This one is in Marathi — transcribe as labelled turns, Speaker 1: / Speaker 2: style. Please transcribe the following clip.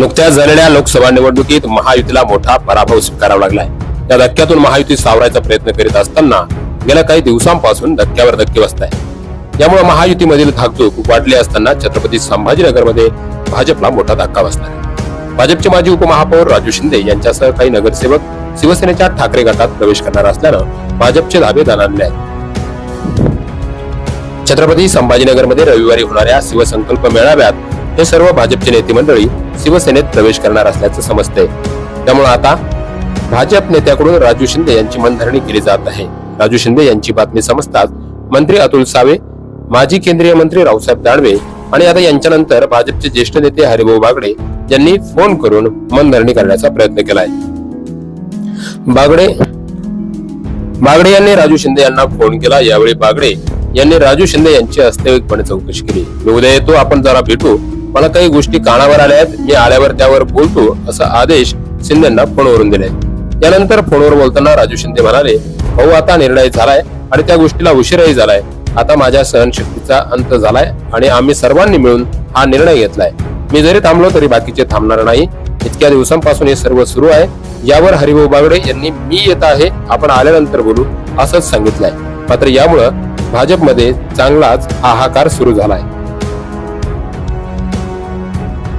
Speaker 1: नुकत्याच झालेल्या लोकसभा निवडणुकीत महायुतीला मोठा पराभव स्वीकारावा लागलाय. त्या धक्क्यातून महायुती सावरायचा प्रयत्न करीत असताना गेल्या काही दिवसांपासून धक्क्यावर धक्के बसत आहे यामुळे महायुतीमधील धाकधूक वाढली असताना छत्रपती संभाजीनगरमध्ये भाजपला मोठा धक्का बसला. भाजपचे माजी उपमहापौर राजू शिंदे यांच्यासह काही नगरसेवक शिवसेनेच्या ठाकरे गटात प्रवेश करणार असल्यानं भाजपचे धाबे दणाणले आहेत. छत्रपती संभाजीनगरमध्ये रविवारी होणाऱ्या शिवसंकल्प मेळाव्यात हे सर्व भाजपचे नेते मंडळी शिवसेनेत प्रवेश करणार असल्याचं समजतंय. त्यामुळे आता भाजप नेत्याकडून राजू शिंदे यांची मनधरणी केली जात आहे. राजू शिंदे यांची बातमी समजताच मंत्री अतुल सावे माजी केंद्रीय मंत्री रावसाहेब दानवे आणि आता यांच्यानंतर भाजपचे ज्येष्ठ नेते हरिभाऊ बागडे यांनी फोन करून मनधरणी करण्याचा प्रयत्न केलाय. बागडे बागडे यांनी राजू शिंदे यांना फोन केला. यावेळी बागडे यांनी राजू शिंदे यांची वास्तविकपणे चौकशी केली. मी उद्या येतो आपण जरा भेटू. मला काही गोष्टी कानावर आल्या आहेत मी आल्यावर त्यावर बोलतो असा आदेश शिंदेना फोनवरून दिले. यानंतर फोनवर बोलताना राजू शिंदे म्हणाले भाऊ आता निर्णय झालाय आणि त्या गोष्टीला उशीरही झालाय. आता माझ्या सहनशक्तीचा अंत झालाय आणि आम्ही सर्वांनी मिळून हा निर्णय घेतलाय. मी जरी थांबलो तरी बाकीचे थांबणार नाही. इतक्या दिवसांपासून हे सर्व सुरू आहे. यावर हरिभाऊ बागडे यांनी मी येत आहे आपण आल्यानंतर बोलू असंच सांगितलंय. मात्र यामुळं भाजपमध्ये चांगलाच हाहाकार सुरू झालाय.